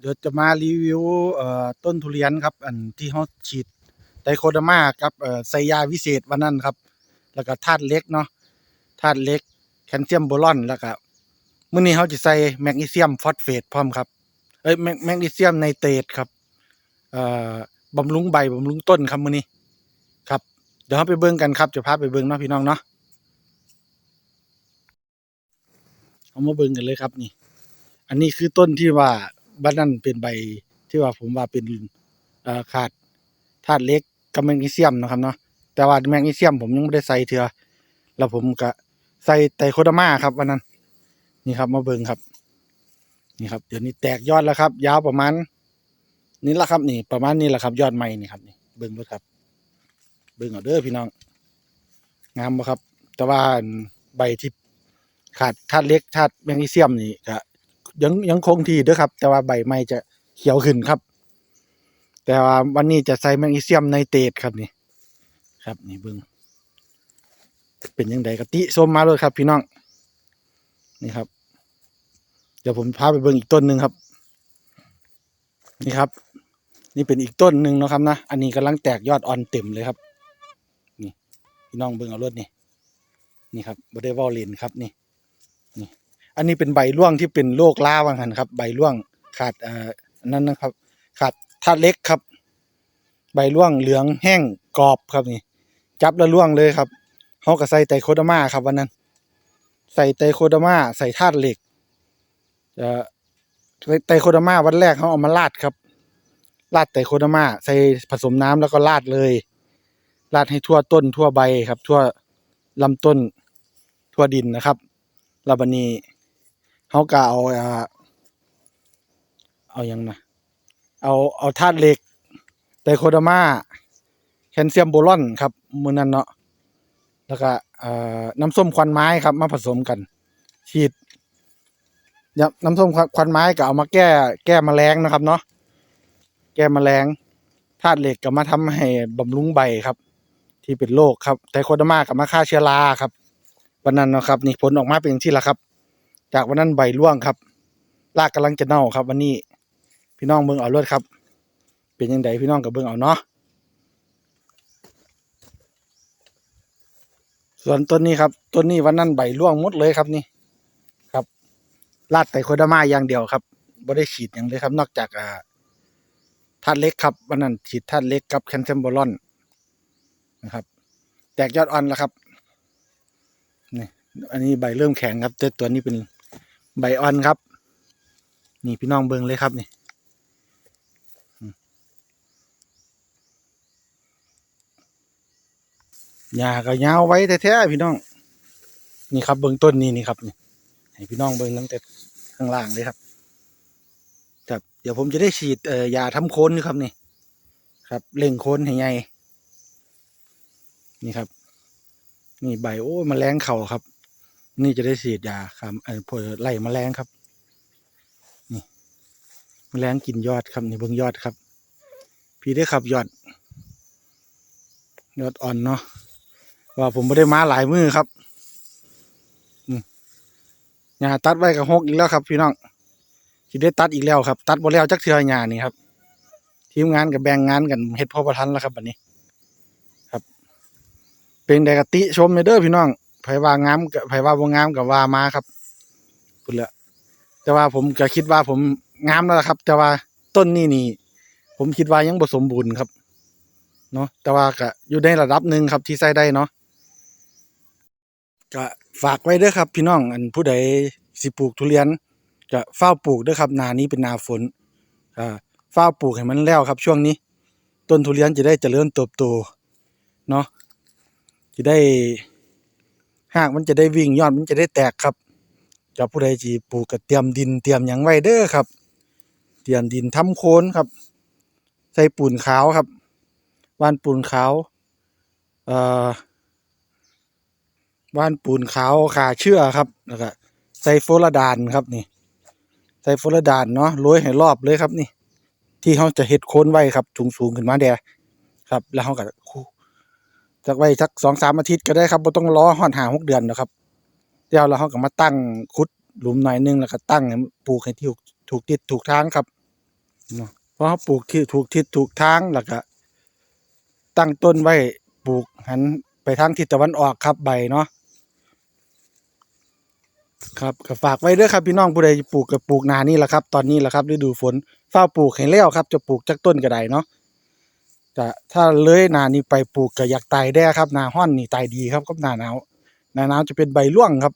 เดี๋ยวจะมารีวิวต้นทุเรียนครับ อันที่เขาฉีดไดโคดอร์มากับเอ่อไซยาวิเศษวันนั้นครับ แล้วก็ธาตุเล็กเนาะธาตุเล็กแคลเซียมโบรอนแล้วก็มื้อนี้เขาจะใส่แมกนีเซียมฟอสเฟตพร้อมครับเอ้ยแมกแมกนีเซียมไนเตรตครับเอ่อบำรุงใบบำรุงต้นครับมื้อนี้ครับ เดี๋ยวเราไปเบิ่งกันครับจะพาไปเบิ่งเนาะพี่น้องเนาะเอามาเบิ่งกันเลยครับนี่ อันนี้คือต้นที่ว่า บ้านนั่นเป็นใบที่ว่าผมว่าเป็นขาดธาตุเล็กกับแมกนีเซียมนะครับเนาะแต่ว่าแมกนีเซียมผมยังไม่ได้ใส่เถื่อแล้วผมก็ใส่ไตรโคดามาครับวันนั้น นี่ครับมาเบิ่งครับ นี่ครับเดี๋ยวนี้แตกยอดแล้วครับ ยาวประมาณนี่แหละครับนี่ประมาณนี้แหละครับ ยอดใหม่นี่ครับนี่เบิ่งเบิ่งครับ เบิ่งเอาเด้อพี่น้อง งามบ่ครับ แต่ว่าใบที่ขาดธาตุเล็กธาตุแมกนีเซียมนี่ก็ ยังยังคงที่เด้อครับ แต่ว่าใบไม้จะเขียวขึ้นครับ แต่ว่าวันนี้จะใส่แมกนีเซียมไนเตรตครับนี่ครับนี่เบิ่งเป็นยังไงกะติส้มมาเลยครับ พี่น้องนี่ครับ เดี๋ยวผมพาไปเบิ่งอีกต้นหนึ่งครับ นี่ครับ นี่เป็นอีกต้นหนึ่งนะครับนะอันนี้กำลังแตกยอดอ่อนเต็มเลยครับ นี่ พี่น้องเบิ่งเอารถนี่นี่ครับบ่ได้ว้าเล่นครับนี่นี่ อันนี้เป็นใบร่วงที่เป็นโรคล่าวังหันครับ ใบร่วงขาดเอ่ออันนั้นนะครับ ขาดธาตุเหล็กครับ ใบร่วงเหลืองแห้งกรอบครับนี่ จับแล้วร่วงเลยครับเขาก็ใส่ไตโคโดมาครับวันนั้น ใส่ไตโคโดมาใส่ธาตุเหล็กเอ่อไตโคโดมาวันแรกเขาเอามาลาดครับลาดไตโคโดมาใส่ผสมน้ำแล้วก็ลาดเลยลาดให้ทั่วต้นทั่วใบครับ ทั่วลำต้นทั่วดินนะครับล้วบันี เขาก็เอาอ่าเอายังนะเอาเอาธาตุเหล็กไตโคโดมาแคลเซียมโบรอนครับมือนั้นเนาะแล้วก็เอ่อน้ำส้มควันไม้ครับ มาผสมกัน ฉีดยน้ำส้มควันไม้ก็เอามาแก้ แก้แมลงนะครับ เนาะแก้แมลงธาตุเหล็กก็มาทำให้บำรุงใบครับ ที่เป็นโรคครับไตโคโดมากับมาฆ่าเชื้อราครับวันนั้นเนาะครับ นี่ผลออกมาเป็นที่ละครับ จากวันนั้นใบร่วงครับรากกำลังจะเน่าครับ วันนี้ พี่น้องเบิ่งเอารถครับ เป็นยังไงพี่น้องกับเบิ่งเอาเนาะส่วนต้นนี้ครับต้นนี้วันนั้นใบร่วงหมดเลยครับนี่ครับลาดไตรโคดามาอย่างเดียวครับบ่ได้ฉีดอย่างเลยครับ นอกจากอ่าธาตุเล็กครับวันนั้นฉีดธาตุเล็กกับแคลเซมโบรอนนะครับ แตกยอดอ่อนแล้วครับนี่อันนี้ใบเริ่มแข็งครับแต่ตัวนี้เป็น ใบอ่อนครับ นี่พี่น้องเบิ่งเลยครับนี่หญ้าก็ยาวไว้แท้ๆพี่น้อง นี่ครับเบิ่งต้นนี้นี่ครับนี่ให้พี่น้องเบิ่งตั้งแต่ข้างล่างเลยครับ ครับ เดี๋ยวผมจะได้ฉีดเอ่อยาทำโคนนี่ครับนี่ ครับเล่งโคนให้ใหญ่นี่ครับ นี่ใบโอ้ยแมลงเข่าครับ นี่จะได้ฉีดยาครับเออพวกไล่แมลงครับ นี่แมลงกินยอดครับนี่เบิ่งยอดครับ พี่ได้ขับยอด ยอดอ่อนเนาะว่าผมไม่ได้มาหลายมือครับหญ้าตัดไว้กับหกอีกแล้วครับ พี่น้องสิได้ตัดอีกแล้วครับ ตัดบ่แล้วจักเทื่อหญ้านี่ครับ ทีมงานกับแบ่งงานกันเฮ็ดพอประทันแล้วครับบัดนี้ ครับ เป็นไดกติชมเด้อพี่น้อง ผว่างามกับไผว่าบ่งามกับว่ามาครับพุ่นละแต่ว่าผมก็คิดว่าผมงามแล้วล่ะครับ แต่ว่าต้นนี้นี่ ผมคิดว่ายังบ่สมบูรณ์ครับเนาะแต่ว่าก็อยู่ในระดับหนึ่งครับที่ใส่ได้เนาะก็ฝากไว้เด้อครับ พี่น้องอันผู้ใดสิปลูกทุเรียนก็เฝ้าปลูกเด้อครับนานี้เป็นนาฝนอ่าเฝ้าปลูกให้มันแล้วครับ ช่วงนี้ ต้นทุเรียนจะได้เจริญเติบโตเนาะจะได้ หากมันจะได้วิ่งยอดมันจะได้แตกครับจะผู้ใดจีปลูกก็เตรียมดินเตรียมหยังไว้เด้อครับ เตรียมดินทำโคนครับ ใส่ปูนขาวครับวานปูนขาวเอ่อวานปูนขาวขาเชื่อครับแล้วก็ใส่โฟลาดานครับนี่ ใส่โฟลาดานเนาะโรยให้รอบเลยครับนี่ ที่เขาจะเฮ็ดโคนไว้ครับสูงสูงๆขึ้นมาแดครับ แล้วเขาก็ จักไว้สักสองสามอาทิตย์ก็ได้ครับบ่ต้องรอฮอดหาหกเดือนนะครับเดี๋ยวแล้วเขาก็มาตั้งขุดหลุมหน่อยนึงแล้วก็ตั้งให้ปลูกให้ถูกถูกทิศถูกทางครับเพราะเขาปลูกที่ถูกทิศถูกทางแล้วก็ตั้งต้นไว้ปลูกหันไปทางทิศตะวันออกครับใบเนาะครับก็ฝากไว้ด้อครับพี่น้องผู้ใดปลูกก็ปลูกนานี่แหละครับ ตอนนี้แหละครับฤดูฝนเฝ้าปลูกให้แล้วครับ จะปลูกจักต้นก็ได้เนาะ จะถ้าเลยนานี้ไปปลูกก็อยากตายได้ครับนาห้อนนี่ตายดีครับกับนาหนาวนาหนาวจะเป็นใบร่วงครับ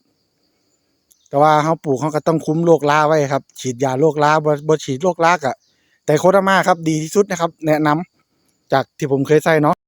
แต่ว่าเขาปลูกเขาก็ต้องคุ้มโรคราไว้ครับ ฉีดยาโรคราบ่บ่ฉีดโรครากะแต่โคตรมาครับดีที่สุดนะครับ แนะนำจากที่ผมเคยใส่เนาะ